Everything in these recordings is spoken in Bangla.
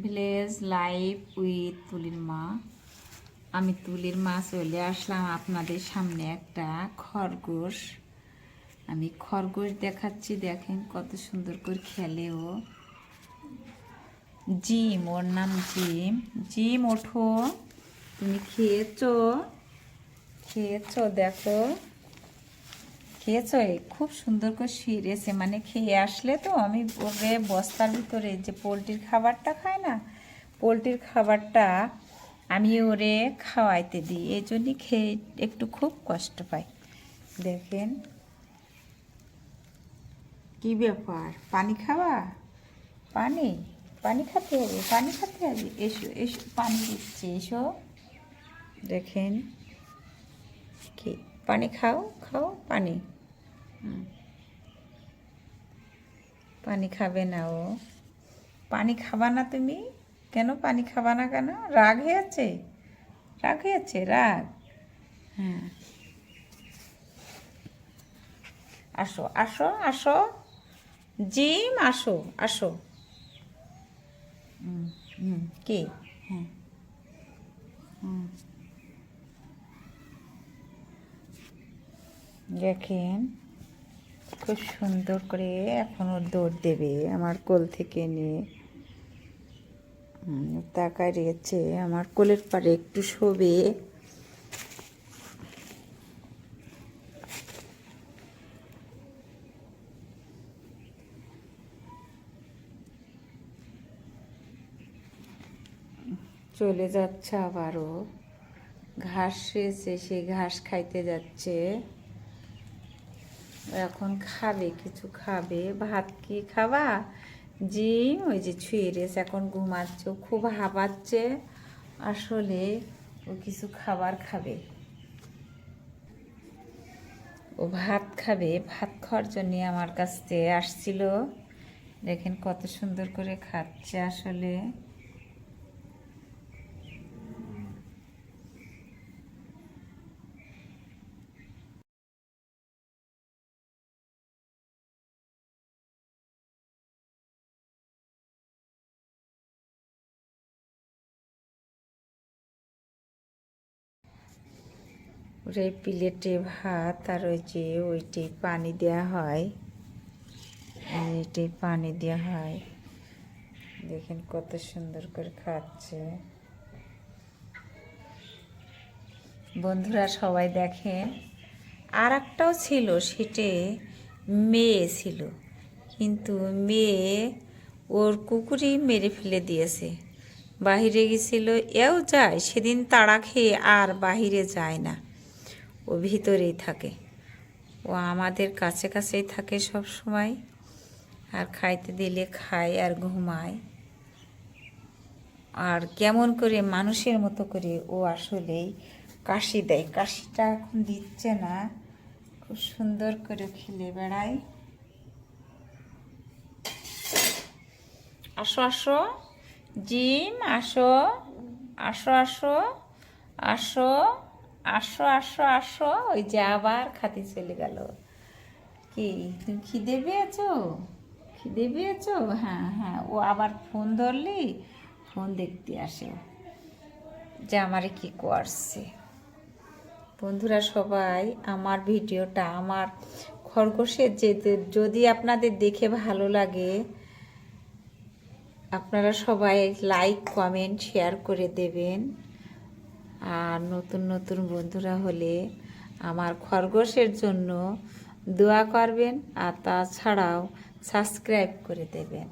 ভিলেজ লাইফ উইথ তুলির মা। আমি তুলির মা চলে আসলাম আপনাদের সামনে একটা খরগোশ। আমি খরগোশ দেখাচ্ছি, দেখেন কত সুন্দর করে খেলে ও। জিম, ওর নাম জিম। জিম, ওঠো। তুমি খেয়েছো? খেয়েছো, দেখো। খেয়েছো? খুব সুন্দর করে শুয়েছে মানে খেয়ে আসলে তো আমি ওরে বস্তার ভিতরে যে পোলট্রির খাবারটা খায় না পোলট্রির খাবারটা আমি ওরে খাওয়াইতে দিই। এই জন্যই খেয়ে একটু খুব কষ্ট পাই। দেখেন। কি ব্যাপার? পানি খাওয়া? পানি পানি খাতে হবে পানি খাতে হবে। এসো এসো পানি দিচ্ছে এসো। দেখেন। কি? পানি খাও খাও পানি। পানি খাবে না ও। পানি খাবা না তুমি? কেন পানি খাবা না কেন? রাগ হয়ে হয়েছে? রাগ হয়ে হয়েছে? রাগ। হ্যাঁ। আসো আসো আসো। জিম, আসো আসো। কে? হ্যাঁ। দেখেন। খুব সুন্দর করে এখনও দৌড় দেবে আমার কোল থেকে নিয়ে তাকায় রেখেছে আমার কোলের পারে একটু শোবে। চলে যাচ্ছে আবারও। ঘাস এসে সেই ঘাস খাইতে যাচ্ছে। এখন খাবে, কিছু খাবে। ভাত কি খাবা? জি ওই যে ছুঁয়ে রেস, এখন ঘুমাচ্ছে খুব হাঁপাচ্ছে। আসলে ও কিছু খাবার খাবে। ও ভাত খাবে। ভাত খাওয়ার জন্য আমার কাছ থেকে আসছিল। দেখেন কত সুন্দর করে খাচ্ছে আসলে। এই প্লেটে ভাত আর ওই যে ওইটি পানি দেওয়া হয়। এইটি পানি দেওয়া হয়। দেখেন কত সুন্দর করে খাচ্ছে। বন্ধুরা সবাই দেখেন আর একটাও ছিল, সেটে মেয়ে ছিল। কিন্তু মেয়ে ওর কুকুরই মেরে ফেলে দিয়েছে। বাহিরে গেছিল, এও যায়, সেদিন তাড়া খেয়ে আর বাহিরে যায় না। ও ভিতরেই থাকে। ও আমাদের কাছে কাছেই থাকে সব সময় আর খাইতে দিলে খায় আর ঘুমায়। আর কেমন করে মানুষের মতো করে ও আসলেই কাশি দেয়। কাশিটা এখন দিচ্ছে না। খুব সুন্দর করে খেলে বেড়ায়। আসো আসো। জিম, আসো। আসো আসো। আসো। আসো আসো আসো। ওই যে আবার খাতে চলে গেল। কি, তুমি খিদে পেয়েছ? খিদে পেয়েছ? হ্যাঁ হ্যাঁ। ও আবার ফোন ধরলি? ফোন দেখতে আসে। যে আমারে কি করছে? বন্ধুরা সবাই, আমার ভিডিওটা, আমার খরগোশের যে যদি আপনাদের দেখে ভালো লাগে, আপনারা সবাই লাইক কমেন্ট শেয়ার করে দেবেন। আর নতুন নতুন বন্ধুরা হলে আমার খরগোশের জন্য দোয়া করবেন আর তাছাড়াও সাবস্ক্রাইব করে দেবেন।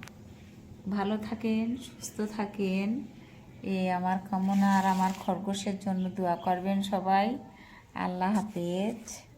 ভালো থাকেন, সুস্থ থাকেন। এ আমার কামনা আর আমার খরগোশের জন্য দোয়া করবেন সবাই। আল্লাহ হাফেজ।